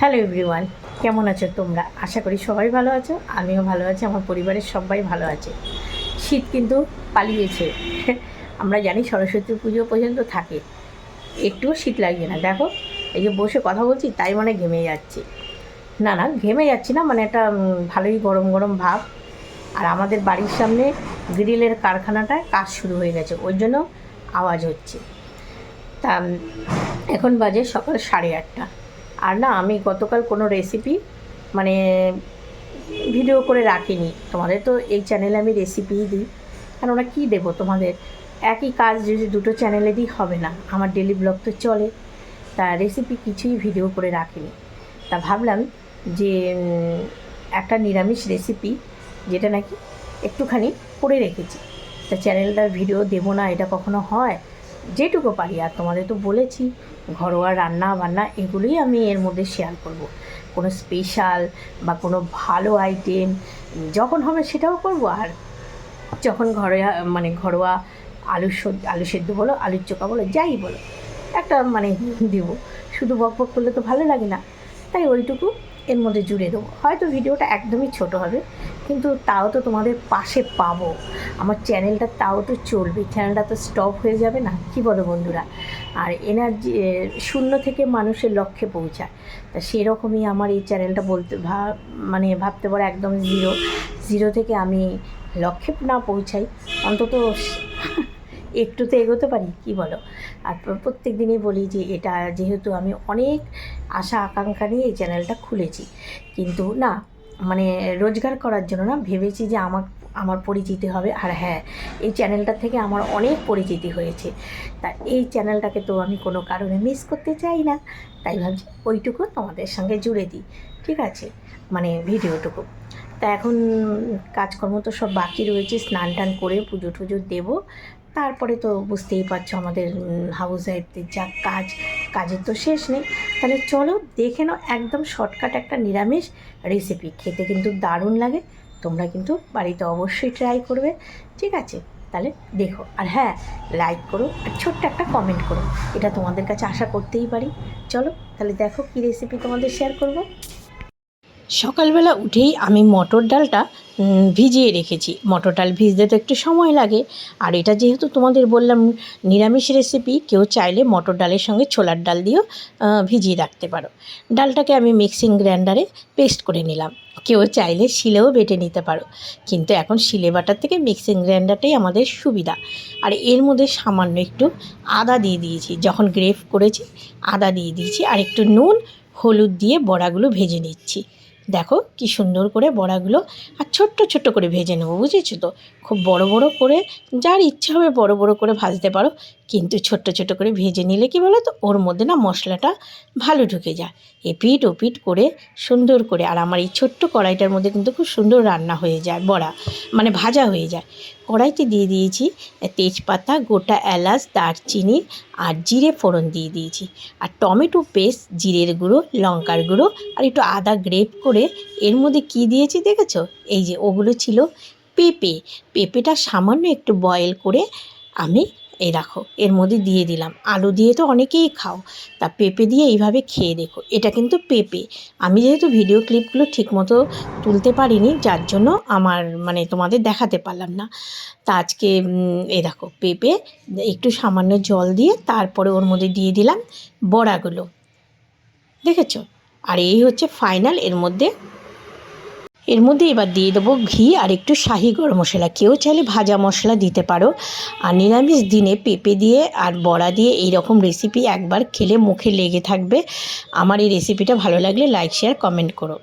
Hello everyone, কেমন আছো তোমরা? আশা করি সবাই ভালো আছো, আমিও ভালো আছি, আমার পরিবারের সবাই ভালো আছে। শীত কিন্তু পালিয়েছে। আমরা জানি সরস্বতী পুজো পর্যন্ত থাকে। একটুও শীত লাগছে না। দেখো, এই যে বসে কথা বলছি, তাই মানে ঘেমে যাচ্ছে। না না, ঘেমে যাচ্ছি না মানে একটা ভালোই গরম গরম ভাব। আর আমাদের বাড়ির সামনে গ্রিলের কারখানাটায় কাজ শুরু হয়ে গেছে ওই জন্য আওয়াজ হচ্ছে। তা, এখন বাজে সকাল সাড়ে আটটা। আর না, আমি গতকাল কোনো রেসিপি মানে ভিডিও করে রাখিনি। তোমাদের তো এই চ্যানেলে আমি রেসিপিই দিই। কেননা কী দেবো তোমাদের? একই কাজ যদি দুটো চ্যানেলে দিই, হবে না। আমার ডেলি ব্লগ তো চলে। তা রেসিপি কিছুই ভিডিও করে রাখিনি। তা ভাবলাম যে একটা নিরামিষ রেসিপি যেটা নাকি একটুখানি করে রেখেছি। তা চ্যানেলটার ভিডিও দেবো না, এটা কখনো হয়? যেটুকু পারি, আর তোমাদের তো বলেছি, ঘরোয়া রান্না বান্না এগুলোই আমি এর মধ্যে শেয়ার করব। কোনো স্পেশাল বা কোনো ভালো আইটেম যখন হবে সেটাও করব, আর যখন ঘরে মানে ঘরোয়া আলু আলু সেদ্ধ বলো আলুর চোখা বলো, যাই বলো, একটা মানে দেব। শুধু বক বক করলে তো ভালো লাগে না। তাই ওইটুকু এর মধ্যে জুড়ে দেবো। হয়তো ভিডিওটা একদমই ছোট হবে কিন্তু তাও তো তোমাদের পাশে পাবো। আমার চ্যানেলটা তাও তো চলবে চ্যানেলটা তো স্টপ হয়ে যাবে না, কি বলো বন্ধুরা? আর এনার্জি শূন্য থেকে মানুষের লক্ষ্যে পৌঁছায়। তা সেরকমই আমার এই চ্যানেলটা বলতে ভাব মানে ভাবতে পারো একদম জিরো জিরো থেকে আমি লক্ষ্যে না পৌঁছাই, অন্তত একটু তো এগোতে পারি, কি বলো? আর প্রত্যেক দিনই বলি যে এটা যেহেতু আমি অনেক আশা, আকাঙ্ক্ষা নিয়ে এই চ্যানেলটা খুলেছি। কিন্তু না মানে রোজগার করার জন্য না ভেবেছি যে আমার আমার পরিচিতি হবে। আর হ্যাঁ এই চ্যানেলটা থেকে আমার অনেক পরিচিতি হয়েছে। তা এই চ্যানেলটাকে তো আমি কোনো কারণে মিস করতে চাই না। তাই ভাবছি ওইটুকু তোমাদের সঙ্গে জুড়ে দিই। ঠিক আছে? মানে ভিডিওটুকু। তা এখন কাজকর্ম তো সব বাকি রয়েছে। স্নান টান করে পুজো টুজো দেবো। তারপরে তো বুঝতেই পারছ আমাদের হাউস ওয়াইফদের যা কাজ, কাজের তো শেষ নেই। তাহলে চলো দেখে নাও, একদম শর্টকাট একটা নিরামিষ রেসিপি খেতে কিন্তু দারুণ লাগে, তোমরা কিন্তু বাড়িতে অবশ্যই ট্রাই করবে। ঠিক আছে, তাহলে দেখো। আর হ্যাঁ লাইক করো, আর ছোট্ট একটা কমেন্ট করো। এটা তোমাদের কাছে আশা করতেই পারি। চলো, তাহলে দেখো কী রেসিপি তোমাদের শেয়ার করব। সকালবেলা উঠেই আমি মটর ডালটা ভিজিয়ে রেখেছি। মটর ডাল ভিজতে তো একটু সময় লাগে। আর এটা যেহেতু তোমাদের বললাম নিরামিষ রেসিপি কেউ চাইলে মটর ডালের সঙ্গে ছোলার ডাল দিয়েও ভিজিয়ে রাখতে পারো। ডালটাকে আমি মিক্সিং গ্রাইন্ডারে পেস্ট করে নিলাম। কেউ চাইলে শিলেও বেটে নিতে পারো। কিন্তু এখন শিলে বাটার থেকে মিক্সিং গ্রাইন্ডারটাই আমাদের সুবিধা। আর এর মধ্যে সামান্য একটু আদা দিয়ে দিয়েছি। যখন গ্রেফ করেছি, আদা দিয়ে দিয়েছি। আর একটু নুন, হলুদ দিয়ে বড়াগুলো ভেজে নিচ্ছি। দেখো কি সুন্দর করে বড়াগুলো আর ছোট্ট ছোট্ট করে ভেজে নেব, বুঝেছ তো? খুব বড় বড় করে, যার ইচ্ছা হবে বড় বড় করে ভাজতে পারো, কিন্তু ছোট্ট ছোট্ট করে ভেজে নিলে কি বলো তো, ওর মধ্যে না মশলাটা ভালো ঢুকে যায়। এপিট ওপিট করে সুন্দর করে, আর আমার এই ছোট্ট কড়াইটার মধ্যে কিন্তু খুব সুন্দর রান্না হয়ে যায়, বড়া মানে ভাজা হয়ে যায়। কড়াইতে দিয়ে দিয়েছি তেজপাতা, গোটা এলাচ, দারচিনি আর জিরে ফোড়ন দিয়ে দিয়েছি। আর টমেটো পেস্ট, জিরের গুঁড়ো, লঙ্কার গুঁড়ো আর একটু আদা গ্রেপ করে এর মধ্যে কি দিয়েছি দেখেছ? এই যে ওগুলো ছিল পেঁপে। পেঁপেটা সামান্য একটু বয়েল করে আমি এই দেখো এর মধ্যে দিয়ে দিলাম। আলু দিয়ে তো অনেকেই খাও, তা পেঁপে দিয়ে এইভাবে খেয়ে দেখো। এটা কিন্তু পেঁপে। আমি যেহেতু ভিডিও ক্লিপগুলো ঠিকমতো তুলতে পারিনি, যার জন্য আমার মানে তোমাদের দেখাতে পারলাম না। তা আজকে এই দেখো, পেঁপে একটু সামান্য জল দিয়ে তারপরে ওর মধ্যে দিয়ে দিলাম বড়াগুলো। দেখেছ? আর এই হচ্ছে ফাইনাল এর মধ্যে এর মধ্যে এবার দিয়ে দেবো ঘি আর একটু শাহি গরম মশলা। কেউ চাইলে ভাজা মশলা দিতে পারো। আর নিরামিষ দিনে পেঁপে দিয়ে আর বড়া দিয়ে এই রকম রেসিপি একবার খেলে মুখে লেগে থাকবে। আমার এই রেসিপিটা ভালো লাগলে লাইক শেয়ার কমেন্ট করো।